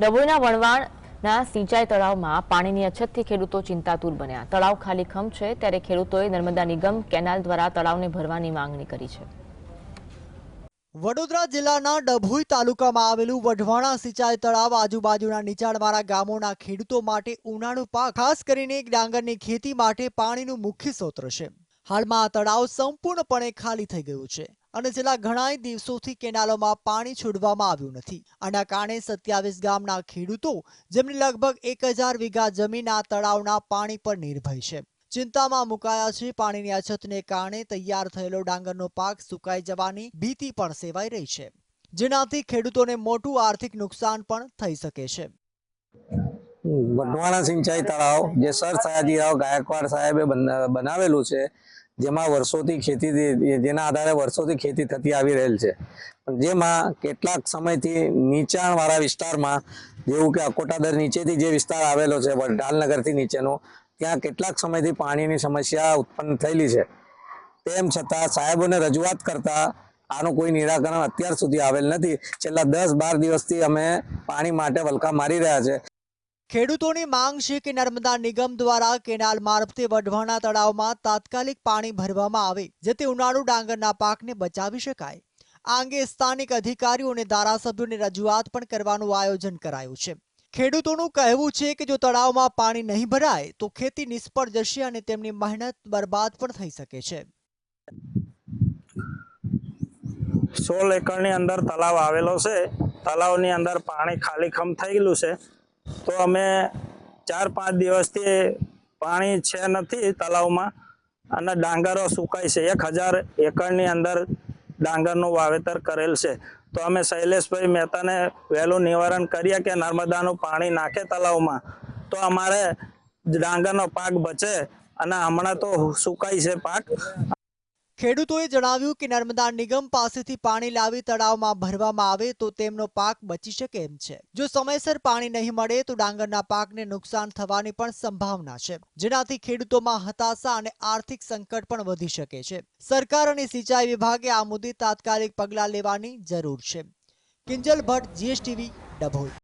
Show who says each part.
Speaker 1: ડભોઈના વણવાણના સિંચાઈ તળાવમાં પાણીની અછતથી ખેડૂતો ચિંતાતુર બન્યા. તળાવ ખાલી ખમ છે, ત્યારે ખેડૂતોએ નર્મદા નિગમ કેનાલ દ્વારા તળાવને ભરવાની માંગણી કરી છે.
Speaker 2: વડોદરા જિલ્લાના ડભોઈ તાલુકામાં આવેલું વઢવાણા સિંચાઈ તળાવ આજુબાજુના નીચાણવાળા ગામોના ખેડૂતો માટે ઉનાળુ પાક, ખાસ કરીને ડાંગરની ખેતી માટે પાણીનું મુખ્ય સ્ત્રોત છે. હાલમાં આ તળાવ સંપૂર્ણપણે ખાલી થઈ ગયું છે. અને છેલ્લા ઘણા દિવસોથી કેનાલોમાં પાણી છોડવામાં આવ્યું નથી. આના કારણે સત્યાવીસ ગામના ખેડૂતો જેમની લગભગ એક વીઘા જમીન આ તળાવના પાણી પર નિર્ભય છે. ચિંતામાં મુકાયા છે. પાણીની અછતને કારણે તૈયાર થયેલો ડાંગરનો પાક સુકાઈ જવાની ભીતિ પણ સેવાઈ રહી છે. જેનાથી ખેડૂતોને મોટું આર્થિક નુકસાન પણ થઈ શકે છે.
Speaker 3: વઢવાણા સિંચાઈ તળાવ, જે સર સયાજીરાવ ગાયકવાડ સાહેબે બનાવેલું છે જેમાં વર્ષોથી ખેતી જેના આધારે વર્ષોથી ખેતી થતી આવી રહેલ છે. જેમાં કેટલાક સમયથી નીચાણવાળા વિસ્તારમાં, જેવું કે અકોટાદર નીચેથી જે વિસ્તાર આવેલો છે ઢાલનગરથી નીચેનો, ત્યાં કેટલાક સમયથી પાણીની સમસ્યા ઉત્પન્ન થયેલી છે. તેમ છતાં સાહેબોને રજૂઆત કરતા આનું કોઈ નિરાકરણ અત્યાર સુધી આવેલ નથી. છેલ્લા દસ બાર દિવસથી અમે પાણી માટે વલખા મારી રહ્યા છે.
Speaker 2: ખેડૂતોની માંગ છે કે નર્મદા નિગમ દ્વારા કેનાલ મારફતે વઢવાણા તળાવમાં તાત્કાલિક પાણી ભરવામાં આવે, જેથી ઉનાળુ ડાંગરના પાકને બચાવી શકાય. આ અંગે સ્થાનિક અધિકારીઓ અને ધારાસભ્યોને રજૂઆત પણ કરવાનું આયોજન કરાયું છે. ખેડૂતોનું કહેવું છે કે જો તળાવમાં પાણી નહીં ભરાય, તો ખેતી નિષ્ફળ જશે અને તેમની મહેનત બરબાદ પણ થઈ શકે છે.
Speaker 4: સોળ એકરની અંદર તલાવ આવેલો છે. તલાવની અંદર પાણી ખાલીખમ થયેલું છે. તો અમે ચાર પાંચ દિવસથી પાણી છે નથી તલાવમાં અને ડાંગરો સુકાય છે. એક હજાર એકરની અંદર ડાંગરનું વાવેતર કરેલ છે. તો અમે શૈલેષભાઈ મહેતાને વહેલું નિવારણ કરીએ કે નર્મદાનું પાણી નાખે તલાવમાં તો અમારે ડાંગરનો પાક બચે અને હમણાં તો સુકાય છે પાક.
Speaker 2: ખેડૂતોએ જણાવ્યું કે નર્મદા નિગમ પાસેથી પાણી લાવી તળાવમાં ભરવામાં આવે તો તેમનો પાક બચી શકે એમ છે. જો સમયસર પાણી નહીં મળે તો ડાંગરના પાકને નુકસાન થવાની પણ સંભાવના છે, જેનાથી ખેડૂતોમાં હતાશા અને આર્થિક સંકટ પણ વધી શકે છે. સરકાર અને સિંચાઈ વિભાગે આ મુદ્દે તાત્કાલિક પગલાં લેવાની જરૂર છે. કિંજલ ભટ્ટ, જીએસટીવી, ડભોઈ.